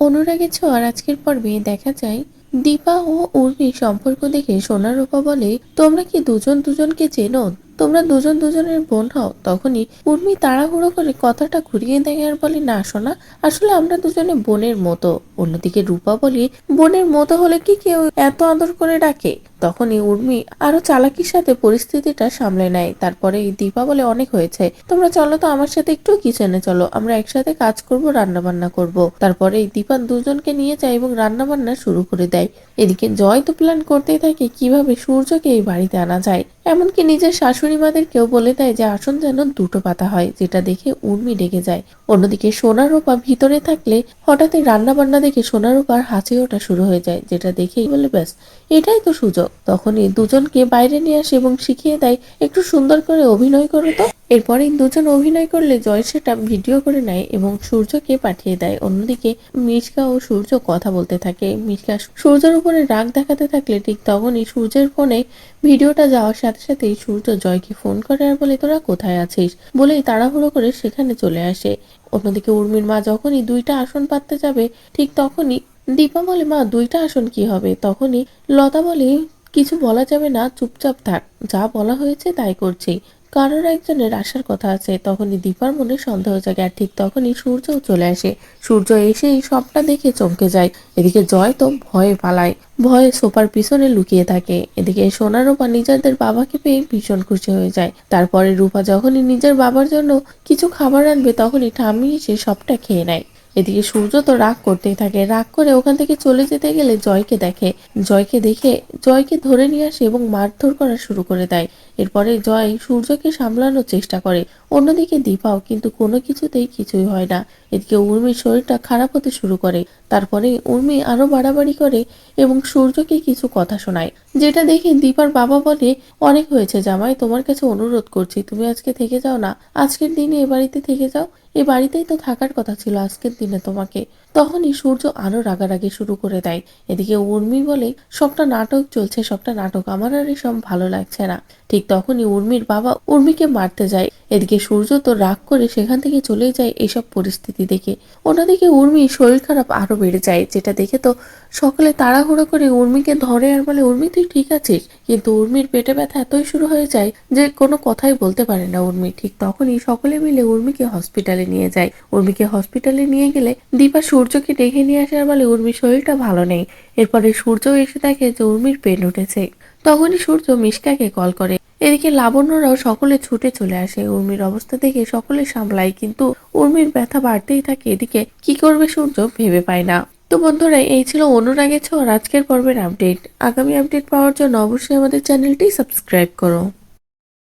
অনুরাগের ছোঁয়ার আজকের পর্বে দেখা যায় দীপা ও উর্মির সম্পর্ক দেখে সোনা রূপা বলে, তোমরা কি দুজন দুজনকে চেনো? তোমরা দুজন দুজনের বোন হও। তখনই উর্মি তাড়াহুড়ো করে কথাটা ঘুরিয়ে দেয় আর বলে, না সোনা, আসলে আমরা দুজনে বোনের মতো। অন্যদিকে রূপা বলে, বোনের মতো হলে কি কেউ এত আদর করে ডাকে? তখনই উর্মি আরও চালাকির সাথে পরিস্থিতিটা সামলে নেয়। তারপরে এই দীপা বলে, অনেক হয়েছে। তোমরা চলো তো আমার সাথে একটু কিচেনে চলো। আমরা একসাথে কাজ করব রান্না বান্না করব। তারপরে এই দীপা দুজনকে নিয়ে যায় এবং রান্না বান্না শুরু করে দেয়। এদিকে জয় তো প্ল্যান করতেই থাকে কীভাবে সূর্যকে এই বাড়িতে আনা যায়। এমনকি নিজের শাশুড়ি মাদেরকেও বলে দেয় যে, আসন যেন দুটো পাতা হয়। যেটা দেখে উর্মি ডেকে যায়। অন্যদিকে সোনারূপা ভিতরে থাকলে হঠাৎই রান্না বান্না দেখে সোনারূপার হাসি ওঠা শুরু হয়ে যায়, যেটা দেখেই বলে, ব্যাস, এটাই তো সুযোগ। তখনই দুজনকে বাইরে নিয়ে আসে এবং শিখিয়ে দেয় একটু সুন্দর করে অভিনয় করো তো। এরপরে দুজন অভিনয় করলে জয় সেটা ভিডিও করে নেয় এবং সূর্যকে পাঠিয়ে দেয়। অন্যদিকে মিশকা ও সূর্য কথা বলতে থাকে। মিশকা সূর্যের উপরে রাগ দেখাতে থাকলে ঠিক তখনই সূর্যের ফোনে ভিডিওটা যাওয়ার সাথে সাথেই সূর্য জয়কে ফোন করে আর বলে, তোরা কোথায় আছিস? বলেই তাড়াহুড়ো করে সেখানে চলে আসে। অন্যদিকে উর্মির মা যখনই দুইটা আসন পাততে যাবে, ঠিক তখনই দীপা বলে, মা, দুইটা আসন কি হবে? তখনই লতা বলে কিছু বলা যাবে না, চুপচাপ থাক। যা বলা হয়েছে তাই করছি। কারোর একজনের আসার কথা আছে, তখনই দীপার মনে সন্দেহ জাগে আর ঠিক তখনই সূর্যও চলে আসে। সূর্য এসেই সবটা দেখে চমকে যায়। এদিকে জয় তো ভয়ে পালায়, ভয়ে সোফার পিছনে লুকিয়ে থাকে। এদিকে সোনা রূপা নিজেদের বাবাকে পেয়ে ভীষণ খুশি হয়ে যায়। তারপরে রূপা যখনই নিজের বাবার জন্য কিছু খাবার আনবে, তখনই ঠাম্মি এসে সবটা খেয়ে নেয়। এদিকে সূর্য তো রাগ করতেই থাকে। রাগ করে ওখান থেকে চলে যেতে গেলে জয়কে দেখে। জয়কে দেখে, জয়কে ধরে নিয়ে আসে এবং মারধর করা শুরু করে দেয়। এরপরে জয় সূর্যকে সামলানোর চেষ্টা করে। অন্যদিকে দীপাও কিন্তু কোনো কিছুতেই কিছুই হয় না। এদিকে উর্মির শরীরটা খারাপ হতে শুরু করে। তারপরে উর্মি আরও বাড়াবাড়ি করে এবং সূর্যকে কিছু কথা শোনায়। যেটা দেখে দীপার বাবা বলে, অনেক হয়েছে জামাই, তোমার কাছে অনুরোধ করছি, তুমি আজকে থেকে যাও না। আজকের দিনে এ বাড়িতে থেকে যাও। এ বাড়িতেই তো থাকার কথা ছিল আজকের দিনে তোমাকে। তখনই সূর্য আরও রাগারাগি শুরু করে দেয়। এদিকে উর্মি বলে সবটা নাটক চলছে সবটা নাটক। আমার আর এসব ভালো লাগছে না। ঠিক তখনই উর্মির বাবা উর্মিকে মারতে যায়। এদিকে সূর্য তো রাগ করে সেখান থেকে চলে যায় এসব পরিস্থিতি দেখে। অন্যদিকে উর্মির শরীর খারাপ আরও বেড়ে যায়, যেটা দেখে তো সকলে তাড়াহুড়ো করে উর্মিকে ধরে আর বলে, উর্মি, তুই ঠিক আছিস? কিন্তু উর্মির পেটে ব্যথা এতই শুরু হয়ে যায় যে কোনো কথাই বলতে পারে না উর্মি। ঠিক তখনই সকলে মিলে উর্মিকে হসপিটালে নিয়ে যায়। উর্মিকে হসপিটালে নিয়ে গেলে দীপা সূর্যকে ডেকে নিয়ে আসার বলে উর্মির শরীরটা ভালো নেই। এরপরে সূর্য এসে দেখে যে উর্মির পেন উঠেছে। তখনই সূর্য মিশকাকে কল করে। এদিকে লাবণ্যরাও সকলে ছুটে চলে আসে। উর্মির অবস্থা দেখে সকলে সামলায় কিন্তু উর্মির ব্যথা বাড়তেই থাকে। এদিকে কি করবে সূর্য ভেবে পায় না। তো বন্ধুরা, এই ছিল অনুরাগের ছোঁয়ার আজকের পর্বের আপডেট। আগামী আপডেট পাওয়ার জন্য অবশ্যই আমাদের চ্যানেলটি সাবস্ক্রাইব করো।